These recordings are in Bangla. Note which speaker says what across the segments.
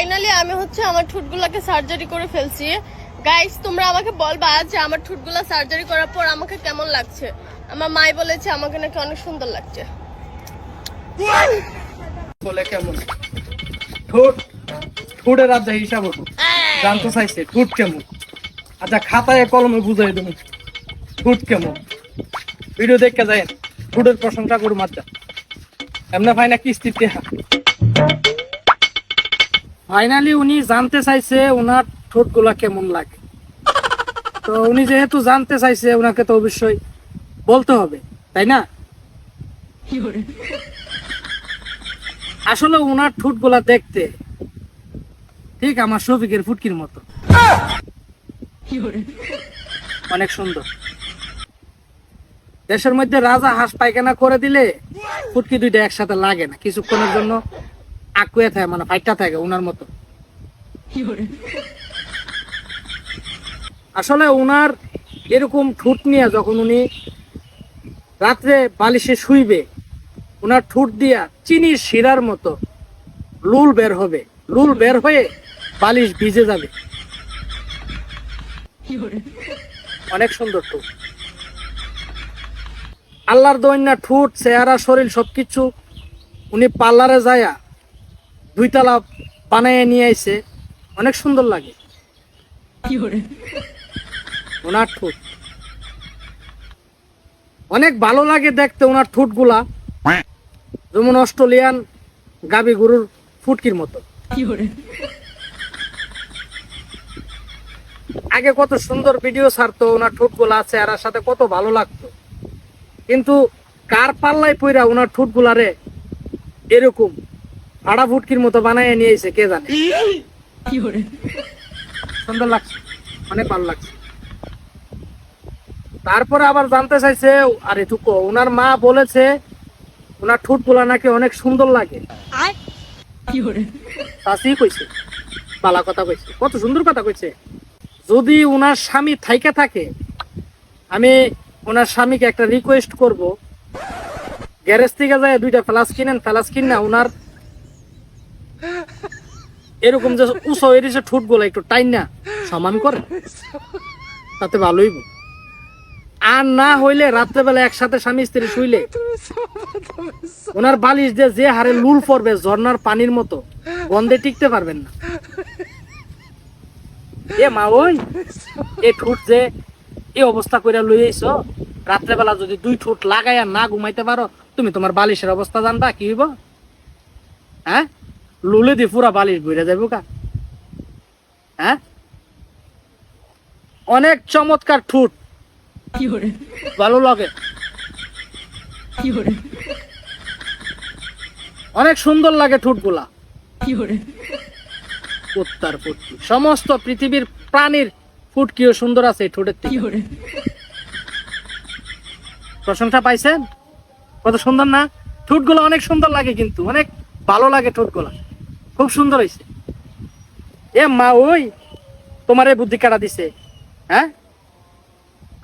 Speaker 1: ফাইনালি আমি হচ্ছে আমার ঠোঁটগুলোকে সার্জারি করে ফেলছি। গাইস তোমরা আমাকে বলবা যে আমার ঠোঁটগুলো সার্জারি করার পর আমাকে কেমন লাগছে? আমার মাই বলেছে আমাকে নাকি অনেক সুন্দর লাগছে।
Speaker 2: বলে কেমন? ঠোঁট ঠোঁটের রাজ্য হিসাব জানতে চাইছে ঠোঁট কেমন? আচ্ছা খাতায় কলমে বুঝাই দেবো। ঠোঁট কেমন? ভিডিও দেখতে যায় ঠোঁটের প্রশংসা করুম আচ্ছা। এমনি ফাইনা কিস্তিতে ফাইনালি উনি জানতে চাইছে ওনার ঠোঁটগুলা কেমন লাগে। তো উনি যেহেতু জানতে চাইছে ওনাকে তো অবশ্যই বলতে হবে তাই না? আসলে ওনার ঠোঁটগুলা দেখতে ঠিক আমার শফিকের ফুটকির মতো। অনেক সুন্দর। দেশের মধ্যে রাজা হাঁস পায়খানা করে দিলে ফুটকি দুইটা একসাথে লাগে না। কিছুক্ষণের জন্য আকুয়ে থাকে মানে ফাইটটা থাকে ওনার মতো। আসলে ওনার এরকম ঠোঁট নিয়ে যখন উনি রাত্রে বালিশে শুইবে ওনার ঠোঁট দিয়া চিনির শিরার মতো লুল বের হবে। লুল বের হয়ে বালিশ ভিজে যাবে। অনেক সুন্দর ঠোঁট। আল্লাহর দৈন্যা ঠোঁট, চেহারা, শরীর সবকিছু উনি পার্লারে যায়া দুইতলা বানায় নিয়ে আইছে। অনেক সুন্দর লাগে। ওনার ঠোঁট। অনেক ভালো লাগে দেখতে ওনার ঠোঁটগুলা যেমন অস্ট্রেলিয়ান গাবি গরুর ফুটকির মতো। আগে কত সুন্দর ভিডিও ছাড়তো ওনার ঠোঁটগুলা আছে আর সাথে কত ভালো লাগতো। কিন্তু কার পাল্লাই পইরা ওনার ঠোঁট গুলারে এরকম? আড়া ফুটকির মতো বানায় নিয়েছে কে জানে? সুন্দর লাগছে অনেক ভালো লাগছে। তারপরে আবার জানতে চাইছে আরে টুকো ওনার মা বলেছে ওনার ঠোঁটগুলা নাকি অনেক সুন্দর লাগে। চাষি কইছে পালা কথা কইছে কত সুন্দর কথা কইছে। যদি ওনার স্বামী থাইকে থাকে আমি ওনার স্বামীকে একটা রিকোয়েস্ট করব। গ্যারেজ থেকে যায় দুইটা ফ্লাস কিনেন ফ্লাস কিন না ওনার এরকম যে উঁচু এরিছে ঠোঁটগুলা একটু টাইন না সমান করে, তাতে ভালোই আর না হইলে রাত্রেবেলা একসাথে স্বামী স্ত্রী শুইলে, ওনার বালিশ দিয়ে যে হারে লুল পড়বে ঝর্ণার পানির মতো, গন্ধে টিকতে পারবেন না। এ মা ওই, এ ঠোঁট যে এই অবস্থা করে লই আইছ, রাত্রেবেলা যদি দুই ঠোঁট লাগাইয়া না ঘুমাইতে পারো, তুমি তোমার বালিশের অবস্থা জানবা, কি হইব? হ্যাঁ? লুলে দি পুরা বালিশ বইরে যাব কা? হ্যাঁ? অনেক চমৎকার ঠোঁট। ভালো লাগে। অনেক সুন্দর লাগে ঠোঁটগুলা। উত্তর ফুটকি সমস্ত পৃথিবীর প্রাণীর ফুটকিও সুন্দর আছে ঠোঁটের থেকে। প্রশংসা পাইছেন? কত সুন্দর না? ঠোঁটগুলো অনেক সুন্দর লাগে কিন্তু অনেক ভালো লাগে ঠোঁটগুলা। খুব সুন্দর হয়েছে এ মা ওই তোমার এই বুদ্ধি কাটা দিছে হ্যাঁ?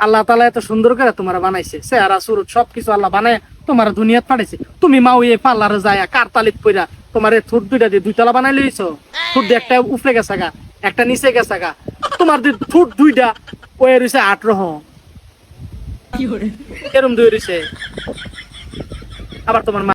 Speaker 2: আল্লাহ তালা এত সুন্দর করে তোমার বানাইছে চেহারা সুরত সবকিছু আল্লাহ বানায় তোমার দুনিয়াত পাঠাইছে। তুমি মা ওই পার্লারে যায় কার তালিত পইরা তোমার এই ঠোঁট দুইটা দিয়ে দুইতলা বানাই লইছ? ঠোঁট দিয়ে একটা উপরে গেছে গা একটা নিচে গেছে গা। তোমার দুই ঠোঁট দুইটা ওই রয়েছে আট রহ। এরম দুই রয়েছে আবার তোমার মা